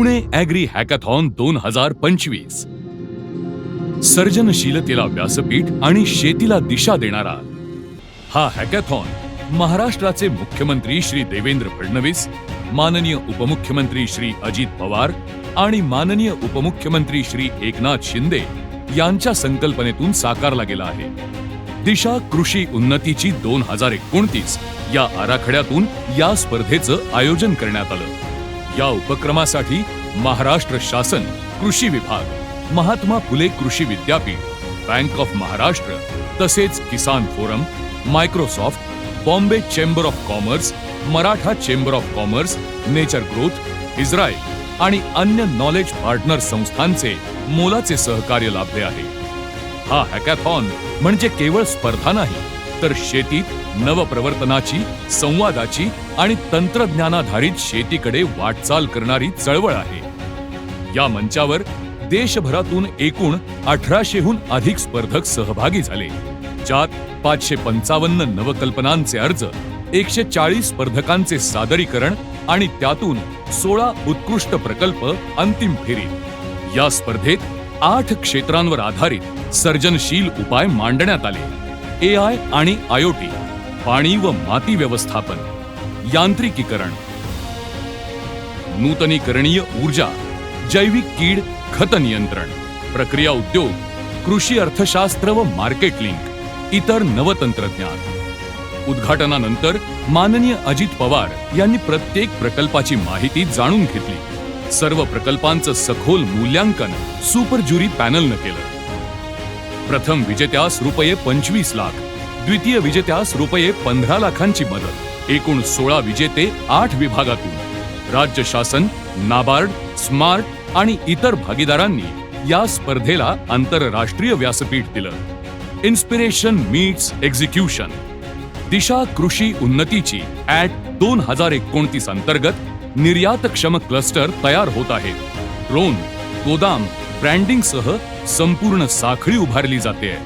Pune agree hackathon दोन हजार पंचवीस. सर्जनशीलतेला व्यासपीठ आणि शेतीला दिशा देणारा हा हॅकॅथॉन महाराष्ट्राचे मुख्यमंत्री श्री देवेंद्र फडणवीस माननीय उपमुख्यमंत्री श्री अजित पवार आणि माननीय उपमुख्यमंत्री श्री एकनाथ शिंदे यांच्या संकल्पनेतून साकारला गेला आहे. दिशा कृषी उन्नतीची दोन हजार एकोणतीस या आराखड्यातून या स्पर्धेचं आयोजन करण्यात आलं. या उपक्रमासाठी महाराष्ट्र शासन कृषी विभाग महात्मा फुले कृषी विद्यापीठ बँक ऑफ महाराष्ट्र तसेच Kisan forum Microsoft Bombay chamber of commerce Maratha chamber of commerce nature growth Israel आणि अन्य नॉलेज पार्टनर संस्थांचे मोलाचे सहकार्य लाभले आहे. हा हॅकॅथॉन म्हणजे केवळ स्पर्धा नाही तर शेतीत नवप्रवर्तनाची संवादाची आणि तंत्रज्ञानाधारित शेतीकडे वाटचाल करणारी चळवळ आहे. या मंचावर देशभरातून एकूण अठराशेहून अधिक स्पर्धक सहभागी झाले ज्यात पाचशे पंचावन्न नवकल्पनांचे अर्ज एकशे चाळीस स्पर्धकांचे सादरीकरण आणि त्यातून सोळा उत्कृष्ट प्रकल्प अंतिम फेरीत या स्पर्धेत आठ क्षेत्रांवर आधारित सर्जनशील उपाय मांडण्यात आले. ए आय आणि आयओटी पाणी व माती व्यवस्थापन यांत्रिकीकरण. नूतनीकरणीय ऊर्जा जैविक कीड खत नियंत्रण प्रक्रिया उद्योग कृषी अर्थशास्त्र व मार्केट लिंक इतर नवतंत्रज्ञान. उद्घाटनानंतर माननीय अजित पवार यांनी प्रत्येक प्रकल्पाची माहिती जाणून घेतली. सर्व प्रकल्पांचं सखोल मूल्यांकन सुपर ज्युरी पॅनलनं केलं. प्रथम विजेत्यास रुपये पंचवीस लाख द्वितीय विजेत्यास रुपये पंधरा लाखांची मदत एकूण सोळा विजेते आठ विभागातून. राज्य शासन नाबार्ड स्मार्ट आणि इतर भागीदारांनी या स्पर्धेला आंतरराष्ट्रीय व्यासपीठ दिलं. Inspiration meats execution. दिशा कृषी उन्नतीची ऍट दोन हजार एकोणतीस अंतर्गत निर्यातक्षम क्लस्टर तयार होत आहेत ड्रोन गोदाम ब्रँडिंगसह संपूर्ण साखळी उभारली जाते.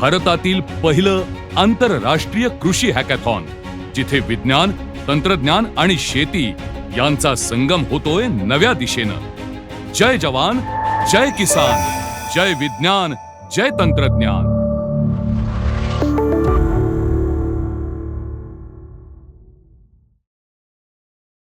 भारतातील पहिलं आंतरराष्ट्रीय कृषी हॅकॅथॉन जिथे विज्ञान तंत्रज्ञान आणि शेती यांचा संगम होतोय नव्या दिशेनं. जय जवान जय किसान जय विज्ञान जय तंत्रज्ञान.